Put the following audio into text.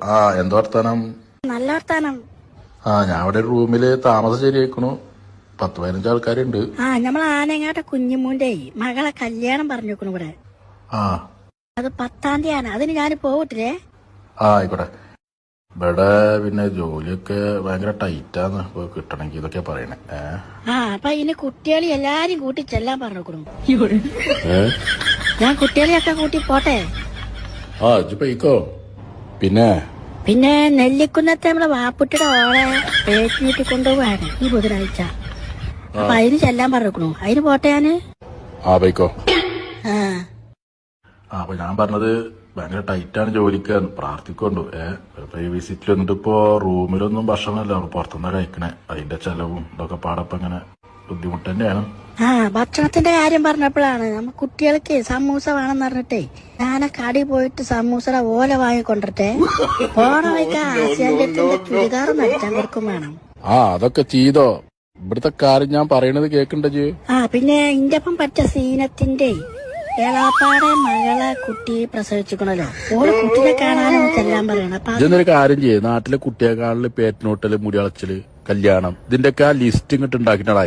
ആ എന്താ വർത്താനം? നല്ല വർത്താനം. ആ ഞാൻ അവിടെ ഒരു റൂമിൽ താമസം ശരിയാക്കണു പത്ത് പതിനഞ്ച് ആൾക്കാരുണ്ട്. ആ നമ്മൾ ആനങ്ങാട്ടെ കുഞ്ഞുമൂന്റെ മകളെ കല്യാണം പറഞ്ഞു വെക്കണു ഇവിടെ. ആ. അത് പത്താം തീയതിയാണ്. അതിന് ഞാൻ പോകട്ടില്ലേ ആ ആയിക്കോട്ടെ. ഇവിടെ പിന്നെ ജോലിയൊക്കെ ഭയങ്കര ടൈറ്റാന്ന് ഇപ്പൊ കിട്ടണമെങ്കിൽ ഇതൊക്കെ പറയണേ. ഏ? ആ അപ്പൊ ഇനി കുട്ടികളെ എല്ലാരും കൂട്ടി ചെല്ലാൻ പറഞ്ഞു വെക്കണു ഏ? ഞാൻ കുട്ടികളെയൊക്കെ കൂട്ടി പോട്ടെ? ആ ഇജ്ജ് പോയിക്കോ. പിന്നെ? പിന്നെ നെല്ലിക്കുന്നത്തെ നമ്മളെ വാപ്പുട്ടിയുടെ ഓളെ പേറ്റിട്ട് കൊണ്ടുപോവാണ് ഈ ബുധനാഴ്ച. അപ്പൊ അതിന് ചെല്ലാൻ പറഞ്ഞിരിക്കണു. അതിന് പോട്ടെ ഞാൻ? ആ പോയിക്കോ. ആ. ആ അപ്പൊ ഞാൻ പറഞ്ഞത് ഭയങ്കര ടൈറ്റാണ് ജോലിക്ക്. പ്രാർത്ഥിക്കൊണ്ടു ഏഹ് വിസിറ്റിൽ വന്നിട്ട് ഇപ്പോ റൂമിലൊന്നും ഭക്ഷണമല്ല. പുറത്തുനിന്ന് കഴിക്കണേ. അതിന്റെ ചെലവും ഇതൊക്കെ പാടപ്പങ്ങനെ ബുദ്ധിമുട്ട് തന്നെയാണ്. ആ ഭക്ഷണത്തിന്റെ കാര്യം പറഞ്ഞപ്പോഴാണ്. നമ്മ കുട്ടികൾക്ക് സമൂസ വേണമെന്ന് പറഞ്ഞിട്ടേ ഞാനെ കടി പോയിട്ട് സമൂസയുടെ ഓല വാങ്ങിക്കൊണ്ടിട്ടെ പോണ വഴിക്ക് ആസിയാന്റെ ചുരിദാർ നടിച്ചാൻ കൊടുക്കും വേണം. ആ അതൊക്കെ ചെയ്തോ. ഇവിടുത്തെ കാര്യം ഞാൻ പറയണത് കേക്കണ്ടേ ആ പിന്നെ ഇന്റെ ഒപ്പം പറ്റ സീനത്തിന്റെ ഏളാപ്പാടെ മകളെ കുട്ടി പ്രസവിച്ചിക്കണല്ലോ ഓൾ കുട്ടിനെ കാണാനോ ചെല്ലാൻ പറയണം ഇതൊരു കാര്യം ചെയ്യേ. നാട്ടിലെ കുട്ടിയെക്കാളിൽ പേറ്റിനോട്ടൽ മുടിയളച്ചിൽ കല്യാണം. ഇതിന്റെ ഒക്കെ ആ ലിസ്റ്റ് ഇങ്ങോട്ട് ഉണ്ടാക്കിയിട്ടാണ്